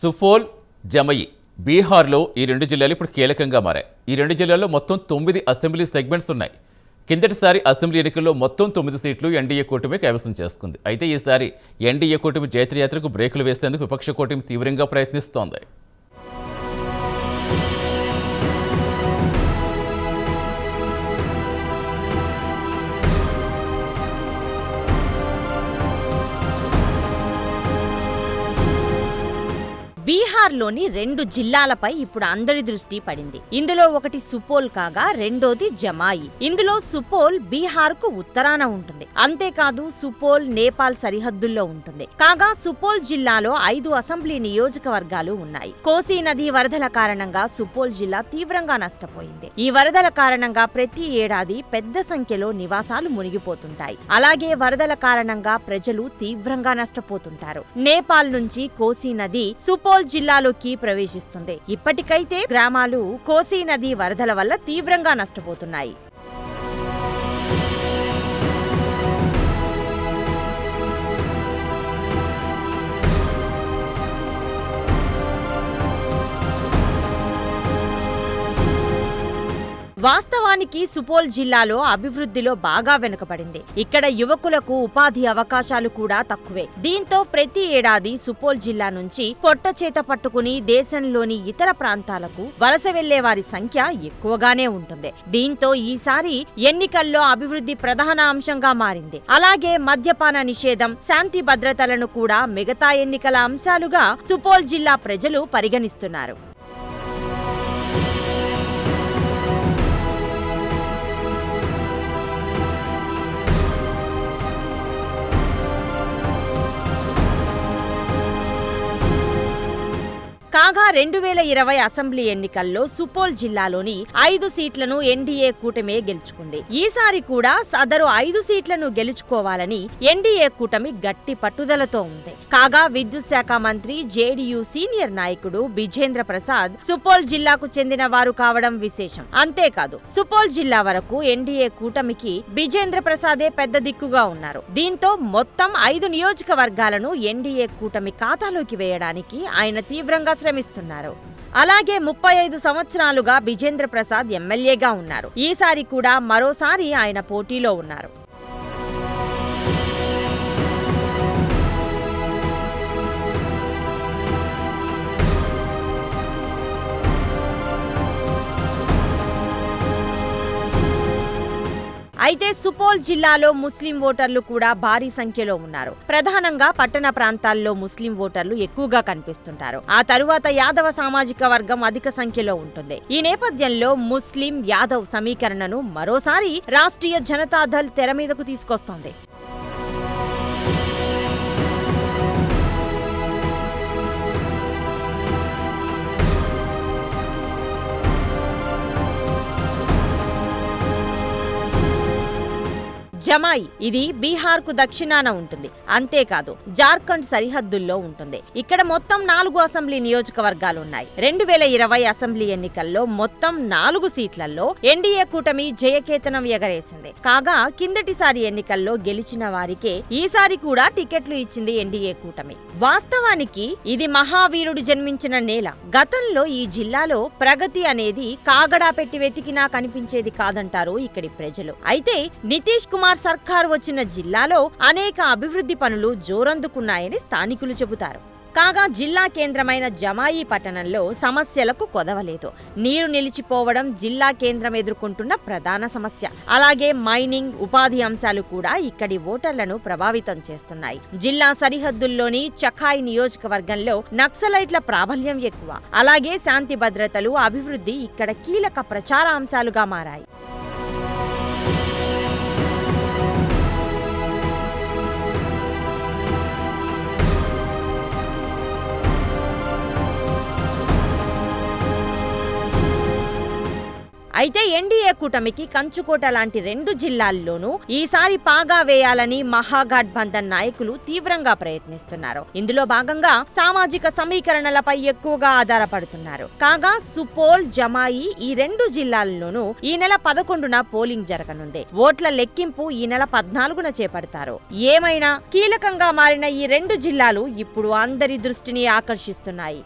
సుఫోల్ జమయి బీహార్లో ఈ రెండు జిల్లాలు ఇప్పుడు కీలకంగా మారాయి. ఈ రెండు జిల్లాల్లో మొత్తం తొమ్మిది అసెంబ్లీ సెగ్మెంట్స్ ఉన్నాయి. కిందటిసారి అసెంబ్లీ ఎన్నికల్లో మొత్తం తొమ్మిది సీట్లు ఎన్డీఏ కూటమి కైవసం చేసుకుంది. అయితే ఈసారి ఎన్డీఏ కూటమి జైత్రయాత్రకు బ్రేకులు వేసేందుకు విపక్ష కూటమి తీవ్రంగా ప్రయత్నిస్తోంది. బీహార్లోని రెండు జిల్లాలపై ఇప్పుడు అందరి దృష్టి పడింది. ఇందులో ఒకటి సుపోల్ కాగా రెండోది జమాయి. ఇందులో సుపోల్ బీహార్కు ఉత్తరాన ఉంటుంది. అంతేకాదు సుపోల్ నేపాల్ సరిహద్దుల్లో ఉంటుంది. కాగా సుపోల్ జిల్లాలో ఐదు అసెంబ్లీ నియోజకవర్గాలు ఉన్నాయి. కోసీ నది వరదల కారణంగా సుపోల్ జిల్లా తీవ్రంగా నష్టపోయింది. ఈ వరదల కారణంగా ప్రతి ఏడాది పెద్ద సంఖ్యలో నివాసాలు మునిగిపోతుంటాయి. అలాగే వరదల కారణంగా ప్రజలు తీవ్రంగా నష్టపోతుంటారు. నేపాల్ నుంచి కోసీ నది సుపోల్ జిల్లాలోకి ప్రవేశిస్తుంది. ఇప్పటికైతే గ్రామాలు కోసీ నది వరదల వల్ల తీవ్రంగా నష్టపోతున్నాయి. వాస్తవానికి సుపోల్ జిల్లాలో అభివృద్ధిలో బాగా వెనుకబడింది. ఇక్కడ యువకులకు ఉపాధి అవకాశాలు కూడా తక్కువే. దీంతో ప్రతి ఏడాది సుపోల్ జిల్లా నుంచి పొట్ట చేత పట్టుకుని దేశంలోని ఇతర ప్రాంతాలకు వలస వెళ్ళే వారి సంఖ్య ఎక్కువగానే ఉంటుంది. దీంతో ఈసారి ఎన్నికల్లో అభివృద్ధి ప్రధాన అంశంగా మారింది. అలాగే మద్యపాన నిషేధం శాంతి భద్రతలను కూడా మిగతా ఎన్నికల అంశాలుగా సుపోల్ జిల్లా ప్రజలు పరిగణిస్తున్నారు. కాగా రెండు వేల ఇరవై అసెంబ్లీ ఎన్నికల్లో సుపోల్ జిల్లాలోని ఐదు సీట్లను ఎన్డీఏ కూటమే గెలుచుకుంది. ఈసారి కూడా సదరు ఐదు సీట్లను గెలుచుకోవాలని ఎన్డీఏ కూటమి గట్టి పట్టుదలతో ఉంది. కాగా విద్యుత్ శాఖ మంత్రి జేడీయూ సీనియర్ నాయకుడు బిజేంద్ర ప్రసాద్ సుపోల్ జిల్లాకు చెందిన వారు కావడం విశేషం. అంతేకాదు సుపోల్ జిల్లా వరకు ఎన్డీఏ కూటమికి బిజేంద్ర ప్రసాదే పెద్ద దిక్కుగా ఉన్నారు. దీంతో మొత్తం ఐదు నియోజకవర్గాలను ఎన్డీఏ కూటమి ఖాతాలోకి వేయడానికి ఆయన తీవ్రంగా విరమిస్తున్నారు అలాగే ముప్పై ఐదు సంవత్సరాలుగా బిజేంద్ర ప్రసాద్ ఎమ్మెల్యేగా ఉన్నారు. ఈసారి కూడా మరోసారి ఆయన పోటీలో ఉన్నారు. అయితే సుపోల్ జిల్లాలో ముస్లిం ఓటర్లు కూడా భారీ సంఖ్యలో ఉన్నారు. ప్రధానంగా పట్టణ ప్రాంతాల్లో ముస్లిం ఓటర్లు ఎక్కువగా కనిపిస్తుంటారు. ఆ తరువాత యాదవ సామాజిక వర్గం అధిక సంఖ్యలో ఉంటుంది. ఈ నేపథ్యంలో ముస్లిం యాదవ్ సమీకరణను మరోసారి రాష్ట్రీయ జనతాదళ్ తెర మీదకు తీసుకొస్తోంది. జమాయి ఇది బీహార్కు దక్షిణాన ఉంటుంది. అంతేకాదు జార్ఖండ్ సరిహద్దుల్లో ఉంటుంది. ఇక్కడ మొత్తం నాలుగు అసెంబ్లీ నియోజకవర్గాలు ఉన్నాయి రెండు వేల ఇరవై అసెంబ్లీ ఎన్నికల్లో మొత్తం నాలుగు సీట్లలో ఎన్డీఏ కూటమి జయకేతనం ఎగరేసింది. కాగా కిందటిసారి ఎన్నికల్లో గెలిచిన వారికే ఈసారి కూడా టికెట్లు ఇచ్చింది ఎన్డీఏ కూటమి. వాస్తవానికి ఇది మహావీరుడు జన్మించిన నేల. గతంలో ఈ జిల్లాలో ప్రగతి అనేది కాగడా పెట్టి వెతికినా కనిపించేది కాదంటారు ఇక్కడి ప్రజలు. అయితే నితీష్ కుమార్ సర్కార్ వచ్చిన జిల్లాలో అనేక అభివృద్ధి పనులు జోరందుకున్నాయని స్థానికులు చెబుతారు. కాగా జిల్లా కేంద్రమైన జమాయి పట్టణంలో సమస్యలకు కొదవలేదు. నీరు నిలిచిపోవడం జిల్లా కేంద్రం ఎదుర్కొంటున్న ప్రధాన సమస్య. అలాగే మైనింగ్ ఉపాధి అంశాలు కూడా ఇక్కడి ఓటర్లను ప్రభావితం చేస్తున్నాయి. జిల్లా సరిహద్దుల్లోని చఖాయ్ నియోజకవర్గంలో నక్సలైట్ల ప్రాబల్యం ఎక్కువ. అలాగే శాంతి భద్రతలు అభివృద్ధి ఇక్కడ కీలక ప్రచార అంశాలుగా మారాయి. అయితే ఎన్డీఏ కూటమికి కంచుకోట లాంటి రెండు జిల్లాల్లోనూ ఈసారి పాగా వేయాలని మహాగఠబంధన్ నాయకులు తీవ్రంగా ప్రయత్నిస్తున్నారు. ఇందులో భాగంగా సామాజిక సమీకరణలపై ఎక్కువగా ఆధారపడుతున్నారు. కాగా సుపోల్ జమాయి ఈ రెండు జిల్లాల్లోనూ ఈ నెల పదకొండున పోలింగ్ జరగనుంది. ఓట్ల లెక్కింపు ఈ నెల పద్నాలుగున చేపడతారు. ఏమైనా కీలకంగా మారిన ఈ రెండు జిల్లాలు ఇప్పుడు అందరి దృష్టిని ఆకర్షిస్తున్నాయి.